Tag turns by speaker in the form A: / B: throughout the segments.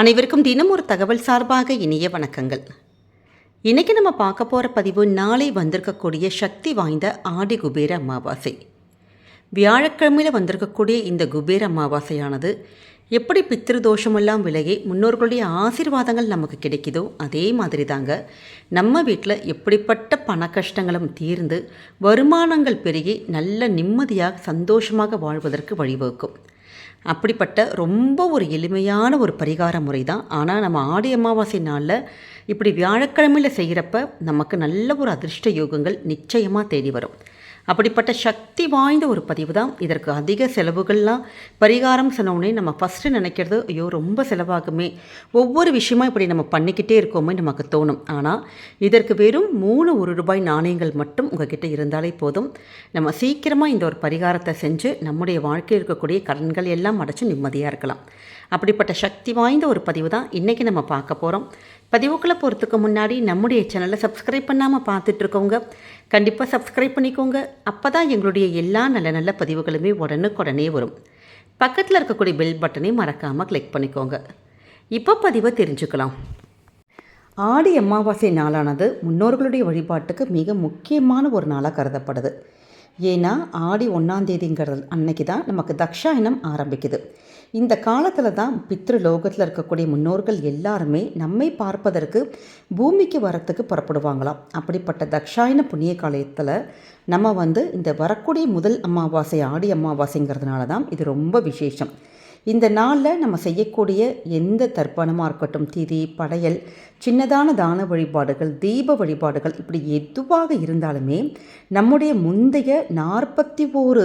A: அனைவருக்கும் தினம் ஒரு தகவல் சார்பாக இனிய வணக்கங்கள். இன்றைக்கி நம்ம பார்க்க போகிற பதிவு நாளை வந்திருக்கக்கூடிய சக்தி வாய்ந்த ஆடி குபேர அமாவாசை. வியாழக்கிழமையில் வந்திருக்கக்கூடிய இந்த குபேர அமாவாசையானது எப்படி பித்திரு தோஷமெல்லாம் விலகி முன்னோர்களுடைய ஆசீர்வாதங்கள் நமக்கு கிடைக்குதோ அதே மாதிரி தாங்க நம்ம வீட்டில் எப்படிப்பட்ட பண கஷ்டங்களும் தீர்ந்து வருமானங்கள் பெருகி நல்ல நிம்மதியாக சந்தோஷமாக வாழ்வதற்கு வழிவகுக்கும். அப்படிப்பட்ட ரொம்ப ஒரு எளிமையான ஒரு பரிகார முறை தான் ஆனால் நம்ம ஆடி அமாவாசை நாளில் இப்படி வியாழக்கிழமையில் செய்கிறப்ப நமக்கு நல்ல ஒரு அதிர்ஷ்ட யோகங்கள் நிச்சயமாக தேடி வரும். அப்படிப்பட்ட சக்தி வாய்ந்த ஒரு பதிவு தான் இதற்கு அதிக செலவுகள்லாம் பரிகாரம் சொன்னோடனே நம்ம ஃபஸ்ட்டு நினைக்கிறது ஐயோ ரொம்ப செலவாகுமே. ஒவ்வொரு விஷயமும் இப்படி நம்ம பண்ணிக்கிட்டே இருக்கோமே நமக்கு தோணும். ஆனால் இதற்கு வெறும் மூணு ஒரு ரூபாய் நாணயங்கள் மட்டும் உங்ககிட்ட இருந்தாலே போதும். நம்ம சீக்கிரமாக இந்த ஒரு பரிகாரத்தை செஞ்சு நம்முடைய வாழ்க்கையில் இருக்கக்கூடிய கடன்கள் எல்லாம் அடைச்சு நிம்மதியாக இருக்கலாம். அப்படிப்பட்ட சக்தி வாய்ந்த ஒரு பதிவு தான் இன்றைக்கி நம்ம பார்க்க போகிறோம் பதிவுக்குள்ளே போகிறதுக்கு முன்னாடி நம்முடைய சேனலை சப்ஸ்கிரைப் பண்ணாமல் பார்த்துட்ருக்கோங்க. கண்டிப்பாக சப்ஸ்கிரைப் பண்ணிக்கோங்க. அப்போ தான் எங்களுடைய எல்லா நல்ல நல்ல பதிவுகளுமே உடனுக்குடனே வரும். பக்கத்தில் இருக்கக்கூடிய பெல் பட்டனையும் மறக்காமல் கிளிக் பண்ணிக்கோங்க. இப்போ பதிவை தெரிஞ்சுக்கலாம். ஆடி அமாவாசை நாளானது முன்னோர்களுடைய வழிபாட்டுக்கு மிக முக்கியமான ஒரு நாளாக கருதப்படுது. ஏன்னா ஆடி ஒன்றாந்தேதிங்கிறது அன்னைக்கு தான் நமக்கு தக்ஷாயனம் ஆரம்பிக்குது. இந்த காலத்தில் தான் பித்ரு லோகத்தில் இருக்கக்கூடிய முன்னோர்கள் எல்லாருமே நம்மை பார்ப்பதற்கு பூமிக்கு வரத்துக்கு புறப்படுவாங்களாம். அப்படிப்பட்ட தக்ஷாயன புண்ணிய காலத்தில் நம்ம வந்து இந்த வரக்கூடிய முதல் அமாவாசை ஆடி அமாவாசைங்கிறதுனால தான் இது ரொம்ப விசேஷம். இந்த நாளில் நம்ம செய்யக்கூடிய எந்த தர்ப்பணமாக இருக்கட்டும் திதி படையல் சின்னதான தான வழிபாடுகள் தீப வழிபாடுகள் இப்படி எதுவாக இருந்தாலுமே நம்முடைய முந்தைய நாற்பத்தி ஓரு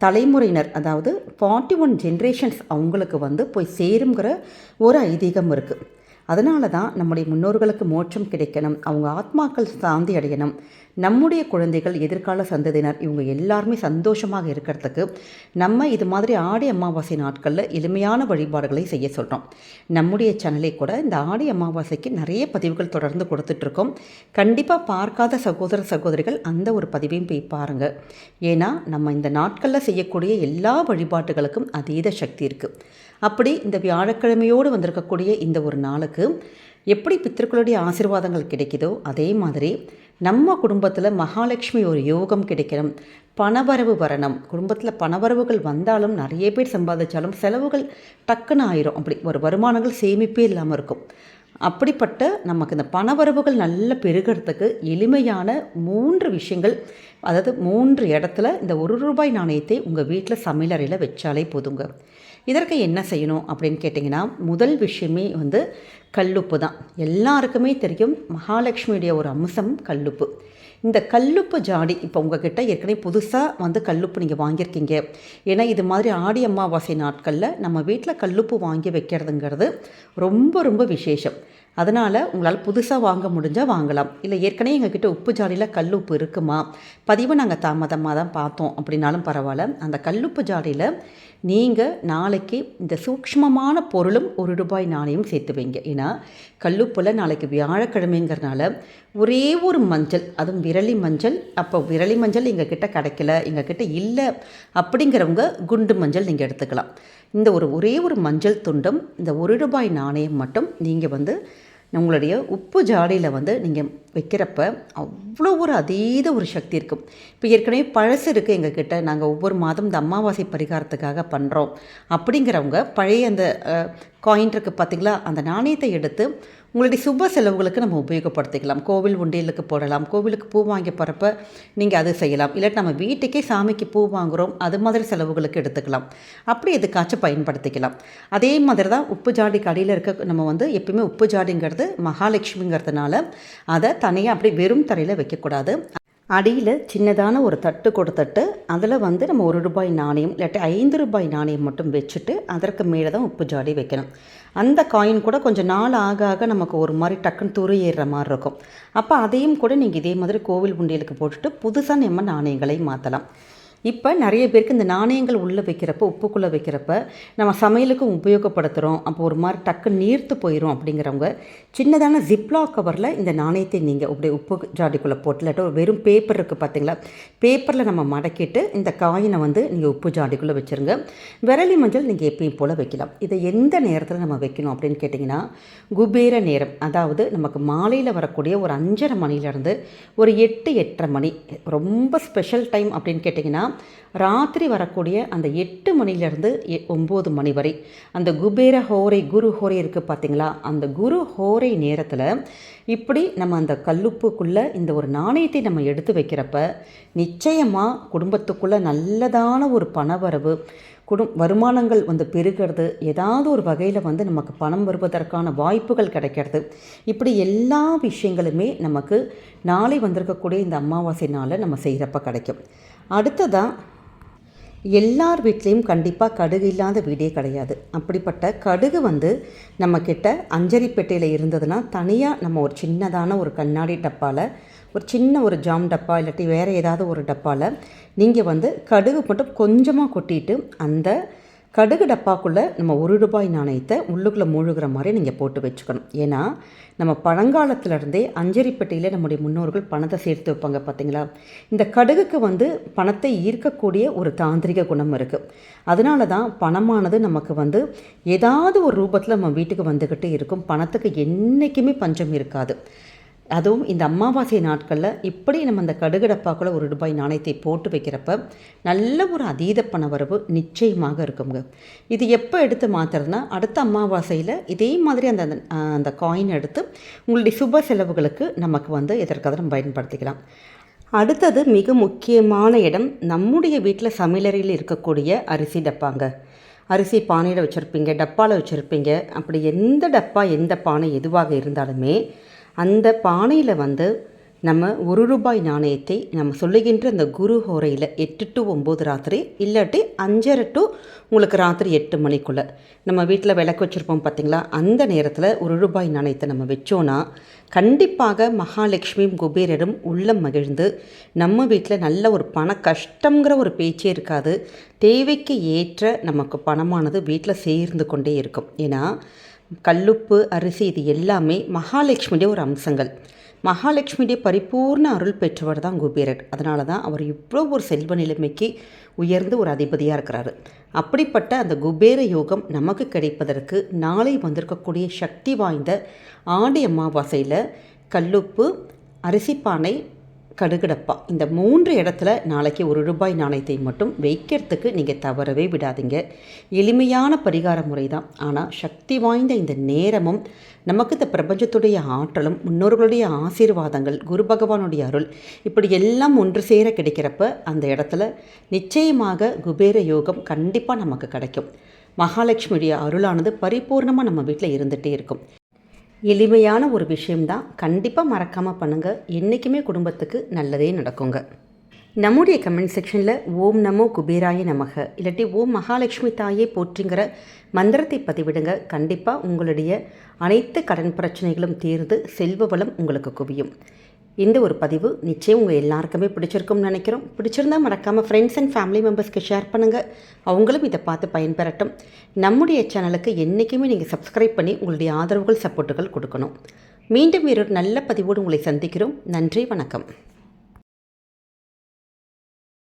A: தலைமுறையினர் அதாவது ஃபார்ட்டி ஒன் ஜென்ரேஷன்ஸ் அவங்களுக்கு வந்து போய் சேருங்கிற ஒரு ஐதீகம் இருக்குது அதனால தான் நம்முடைய முன்னோர்களுக்கு மோட்சம் கிடைக்கணும். அவங்க ஆத்மாக்கள் சாந்தி அடையணும். நம்முடைய குழந்தைகள் எதிர்கால சந்ததியினர் இவங்க எல்லாருமே சந்தோஷமாக இருக்கிறதுக்கு நம்ம இது மாதிரி ஆடி அமாவாசை நாட்களில் எளிமையான வழிபாடுகளை செய்ய சொல்கிறோம் நம்முடைய சேனலை கூட இந்த ஆடி அமாவாசைக்கு நிறைய பதிவுகள் தொடர்ந்து கொடுத்துட்ருக்கோம். கண்டிப்பாக பார்க்காத சகோதர சகோதரிகள் அந்த ஒரு பதிவையும் போய் பாருங்கள் ஏன்னா நம்ம இந்த நாட்களில் செய்யக்கூடிய எல்லா வழிபாட்டுகளுக்கும் அதீத சக்தி இருக்குது அப்படி இந்த வியாழக்கிழமையோடு வந்திருக்கக்கூடிய இந்த ஒரு நாளுக்கு எப்படி பித்திருக்களுடைய ஆசீர்வாதங்கள் கிடைக்குதோ அதே மாதிரி நம்ம குடும்பத்தில் மகாலட்சுமி ஒரு யோகம் கிடைக்கணும். பணவரவு வரணும். குடும்பத்தில் பணவரவுகள் வந்தாலும் நிறைய பேர் சம்பாதிச்சாலும் செலவுகள் டக்குன்னு ஆயிரும். அப்படி ஒரு வருமானங்கள் சேமிப்பே இல்லாமல் இருக்கும். அப்படிப்பட்ட நமக்கு இந்த பணவரவுகள் நல்ல பெருகிறதுக்கு எளிமையான மூன்று விஷயங்கள் அதாவது மூன்று இடத்துல இந்த ஒரு ரூபாய் நாணயத்தை உங்கள் வீட்டில் சமையலறையில் வச்சாலே போதுங்க. இதற்கு என்ன செய்யணும் அப்படின்னு கேட்டிங்கன்னா முதல் விஷயமே வந்து கல்லுப்பு தான். எல்லாருக்குமே தெரியும் மகாலட்சுமியுடைய ஒரு அம்சம் கல்லுப்பு. இந்த கல்லுப்பு ஜாடி இப்போ உங்ககிட்ட ஏற்கனவே புதுசாக வந்து கல்லுப்பு நீங்கள் வாங்கியிருக்கீங்க. ஏன்னா இது மாதிரி ஆடி அமாவாசை நாட்களில் நம்ம வீட்டில் கல்லுப்பு வாங்கி வைக்கிறதுங்கிறது ரொம்ப ரொம்ப விசேஷம். அதனால் உங்களால் புதுசாக வாங்க முடிஞ்சால் வாங்கலாம். இல்லை ஏற்கனவே எங்ககிட்ட உப்பு ஜாடியில் கல் உப்பு இருக்குமா? பதிவு நாங்கள் தாமதமாக தான் பார்த்தோம். அப்படின்னாலும் பரவாயில்ல. அந்த கல்லுப்பு ஜாடியில் நீங்கள் நாளைக்கு இந்த சூக்ஷ்மமான பொருளும் ஒரு ரூபாய் நாணயம் சேர்த்து வைங்க. ஏன்னா கல்லுப்பில் நாளைக்கு வியாழக்கிழமைங்கிறனால ஒரே ஒரு மஞ்சள் அதுவும் விரலி மஞ்சள். அப்போ விரலி மஞ்சள் எங்கள் கிட்ட கிடைக்கல எங்கள் கிட்ட இல்லை அப்படிங்கிறவங்க குண்டு மஞ்சள் நீங்கள் எடுத்துக்கலாம். இந்த ஒரு ஒரே ஒரு மஞ்சள் துண்டும் இந்த ஒரு ரூபாய் நாணயம் மட்டும் நீங்கள் வந்து உங்களுடைய உப்பு ஜாடியில் வந்து நீங்கள் வைக்கிறப்ப அவ்வளோ ஒரு அதீத ஒரு சக்தி இருக்கும். இப்போ ஏற்கனவே பழசு இருக்குது எங்ககிட்ட. நாங்கள் ஒவ்வொரு மாதம் இந்த அமாவாசை பரிகாரத்துக்காக பண்ணுறோம் அப்படிங்கிறவங்க பழைய அந்த காயின் இருக்குது பார்த்திங்களா அந்த நாணயத்தை எடுத்து உங்களுடைய சுப செலவுகளுக்கு நம்ம உபயோகப்படுத்திக்கலாம். கோவில் உண்டியலுக்கு போடலாம். கோவிலுக்கு பூ வாங்கி போகிறப்ப நீங்கள் அது செய்யலாம். இல்லாட்டி நம்ம வீட்டுக்கே சாமிக்கு பூ வாங்குகிறோம் அது மாதிரி செலவுகளுக்கு எடுத்துக்கலாம். அப்படி எதுக்காச்சும் பயன்படுத்திக்கலாம். அதே மாதிரி தான் உப்பு ஜாடி கடையில் இருக்க நம்ம வந்து எப்பயுமே உப்பு ஜாடிங்கிறது மகாலட்சுமிங்கிறதுனால அதை தனியாக அப்படி வெறும் தரையில் வைக்கக்கூடாது. அடியில் சின்னதான ஒரு தட்டு கொடுத்துட்டு அதில் வந்து நம்ம ஒரு ரூபாய் நாணயம் இல்லாட்டி ஐந்து ரூபாய் நாணயம் மட்டும் வச்சுட்டு அதற்கு மேலே தான் உப்பு ஜாடி வைக்கணும். அந்த காயின் கூட கொஞ்சம் நாள் ஆக ஆக நமக்கு ஒரு மாதிரி டக்குன்னு துரு ஏறுற மாதிரி இருக்கும். அப்போ அதையும் கூட நீங்கள் இதே மாதிரி கோவில் உண்டியலுக்கு போட்டுட்டு புதுசாக நம்ம நாணயங்களை மாற்றலாம் இப்போ நிறைய பேருக்கு இந்த நாணயங்கள் உள்ளே வைக்கிறப்ப உப்புக்குள்ளே வைக்கிறப்ப நம்ம சமையலுக்கும் உபயோகப்படுத்துகிறோம் அப்போ ஒரு மாதிரி டக்கு நீர்த்து போயிடும் அப்படிங்கிறவங்க சின்னதான ஜிப்லா கவரில் இந்த நாணயத்தை நீங்கள் இப்படி உப்பு ஜாடிக்குள்ளே போட்டு இல்லாட்ட ஒரு வெறும் பேப்பர் இருக்குது பார்த்தீங்களா பேப்பரில் நம்ம மடக்கிட்டு இந்த காயினை வந்து நீங்கள் உப்பு ஜாடிக்குள்ளே வச்சுருங்க. விரலி மஞ்சள் நீங்கள் எப்பயும் போல் வைக்கலாம். இதை எந்த நேரத்தில் நம்ம வைக்கணும் அப்படின்னு கேட்டிங்கன்னா குபேர நேரம். அதாவது நமக்கு மாலையில் வரக்கூடிய ஒரு அஞ்சரை மணிலேருந்து ஒரு எட்டு எட்டரை மணி ரொம்ப ஸ்பெஷல் டைம் அப்படின்னு கேட்டிங்கன்னா ராத்திரி வரக்கூடிய அந்த எட்டு மணிலேருந்து எ ஒம்பது மணி வரை. அந்த குபேர ஹோரை குரு ஹோரை இருக்குது பார்த்தீங்களா அந்த குரு ஹோரை நேரத்தில் இப்படி நம்ம அந்த கல்லுப்புக்குள்ளே இந்த ஒரு நாணயத்தை நம்ம எடுத்து வைக்கிறப்ப நிச்சயமாக குடும்பத்துக்குள்ளே நல்லதான ஒரு பணவரவு குடும் வருமானங்கள் வந்து பெருகிறது. ஏதாவது ஒரு வகையில் வந்து நமக்கு பணம் வருவதற்கான வாய்ப்புகள் கிடைக்கிறது. இப்படி எல்லா விஷயங்களுமே நமக்கு நாளை வந்திருக்கக்கூடிய இந்த அமாவாசை நாளில் நம்ம செய்கிறப்ப கிடைக்கும். அடுத்ததாக எல்லார் வீட்லேயும் கண்டிப்பாக கடுகு இல்லாத வீடே கிடையாது. அப்படிப்பட்ட கடுகு வந்து நம்மக்கிட்ட அஞ்சரிப்பேட்டையில் இருந்ததுன்னா தனியாக நம்ம ஒரு சின்னதான ஒரு கண்ணாடி டப்பாவில் ஒரு சின்ன ஒரு ஜாம் டப்பா இல்லாட்டி வேறு ஏதாவது ஒரு டப்பாவில் நீங்கள் வந்து கடுகு மட்டும் கொஞ்சமாக கொட்டிட்டு அந்த கடுகு டப்பாக்குள்ளே நம்ம ஒரு ரூபாய் நாணயத்தை உள்ளுக்குள்ளே மூழ்கிற மாதிரி நீங்கள் போட்டு வச்சுக்கணும். ஏன்னா நம்ம பழங்காலத்திலருந்தே அஞ்சரிப்பட்டியில் நம்முடைய முன்னோர்கள் பணத்தை சேர்த்து வைப்பாங்க பார்த்தீங்களா இந்த கடுகுக்கு வந்து பணத்தை ஈர்க்கக்கூடிய ஒரு தாந்திரிக குணம் இருக்குது அதனால தான் பணமானது நமக்கு வந்து ஏதாவது ஒரு ரூபத்தில் நம்ம வீட்டுக்கு வந்துக்கிட்டே இருக்கும். பணத்துக்கு என்றைக்குமே பஞ்சம் இருக்காது. அதுவும் இந்த அமாவாசை நாட்களில் இப்படி நம்ம அந்த கடுகடப்பாக்குள்ள ஒரு ரூபாய் நாணயத்தை போட்டு வைக்கிறப்ப நல்ல ஒரு அதீத பண வரவு நிச்சயமாக இருக்குங்க. இது எப்போ எடுத்து மாற்றுறதுனா அடுத்த அமாவாசையில் இதே மாதிரி அந்த அந்த காயின் எடுத்து உங்களுடைய சுப செலவுகளுக்கு நமக்கு வந்து இதற்காக நம்ம பயன்படுத்திக்கலாம். அடுத்தது மிக முக்கியமான இடம் நம்முடைய வீட்டில் சமையலறையில் இருக்கக்கூடிய அரிசி டப்பாங்க. அரிசி பானையில் வச்சுருப்பீங்க டப்பாவில் வச்சுருப்பீங்க. அப்படி எந்த டப்பா எந்த பானை எதுவாக இருந்தாலுமே அந்த பானையில் வந்து நம்ம ஒரு ரூபாய் நாணயத்தை நம்ம சொல்லுகின்ற அந்த குரு ஹோரையில் எட்டு டு ஒம்பது ராத்திரி இல்லாட்டி அஞ்சரை டு உங்களுக்கு ராத்திரி எட்டு மணிக்குள்ளே. நம்ம வீட்டில் விளக்கு வச்சுருப்போம் பார்த்திங்களா அந்த நேரத்தில் ஒரு ரூபாய் நாணயத்தை நம்ம வச்சோன்னா கண்டிப்பாக மகாலட்சுமியும் குபேரரும் உள்ளம் மகிழ்ந்து நம்ம வீட்டில் நல்ல ஒரு பண கஷ்டங்கிற ஒரு பேச்சே இருக்காது. தேவைக்கு ஏற்ற நமக்கு பணமானது வீட்டில் சேர்ந்து கொண்டே இருக்கும். ஏன்னா கல்லுப்பு அரிசி இது எல்லாமே மகாலட்சுமியுடைய ஒரு அம்சங்கள். மகாலட்சுமியுடைய பரிபூர்ண அருள் பெற்றவர் தான் குபேரர். அதனால தான் அவர் இவ்வளோ ஒரு செல்வ நிலைமைக்கு உயர்ந்து ஒரு அதிபதியாக இருக்கிறாரு. அப்படிப்பட்ட அந்த குபேர யோகம் நமக்கு கிடைப்பதற்கு நாளை வந்திருக்கக்கூடிய சக்தி வாய்ந்த ஆடி அமாவாசையில் கல்லுப்பு அரிசிப்பானை கடுகடப்பா. இந்த மூன்று இடத்துல நாளைக்கு ஒரு ரூபாய் நாணயத்தை மட்டும் வைக்கிறதுக்கு நீங்கள் தவறவே விடாதீங்க. எளிமையான பரிகார முறை தான் ஆனால் சக்தி வாய்ந்த இந்த நேரமும் நமக்கு இந்த பிரபஞ்சத்துடைய ஆற்றலும் முன்னோர்களுடைய ஆசீர்வாதங்கள் குரு பகவானுடைய அருள் இப்படி எல்லாம் ஒன்று சேர கிடைக்கிறப்ப அந்த இடத்துல நிச்சயமாக குபேர யோகம் கண்டிப்பாக நமக்கு கிடைக்கும். மகாலட்சுமியுடைய அருளானது பரிபூர்ணமாக நம்ம வீட்டில் இருந்துகிட்டே இருக்கும். எளிமையான ஒரு விஷயம்தான். கண்டிப்பாக மறக்காமல் பண்ணுங்கள் என்றைக்குமே குடும்பத்துக்கு நல்லதே நடக்குங்க. நம்முடைய கமெண்ட் செக்ஷனில் ஓம் நமோ குபேராய நமக. இல்லாட்டி ஓம் மகாலட்சுமி தாயே போற்றிங்கிற மந்திரத்தை பதிவிடுங்க. கண்டிப்பாக உங்களுடைய அனைத்து கடன் பிரச்சனைகளும் தீர்ந்து செல்வ வளம் உங்களுக்கு குவியும். இந்த ஒரு பதிவு நிச்சயம் உங்கள் எல்லாருக்குமே பிடிச்சிருக்கும்னு நினைக்கிறோம். பிடிச்சிருந்தா மறக்காமல் ஃப்ரெண்ட்ஸ் அண்ட் ஃபேமிலி மெம்பர்ஸ்க்கு ஷேர் பண்ணுங்கள் அவங்களும் இதை பார்த்து பயன்பெறட்டும். நம்முடைய சேனலுக்கு என்றைக்குமே நீங்கள் சப்ஸ்கிரைப் பண்ணி உங்களுடைய ஆதரவுகள் சப்போர்ட்டுகள் கொடுக்கணும். மீண்டும் வேறொரு நல்ல பதிவோடு உங்களை சந்திக்கிறோம். நன்றி வணக்கம்.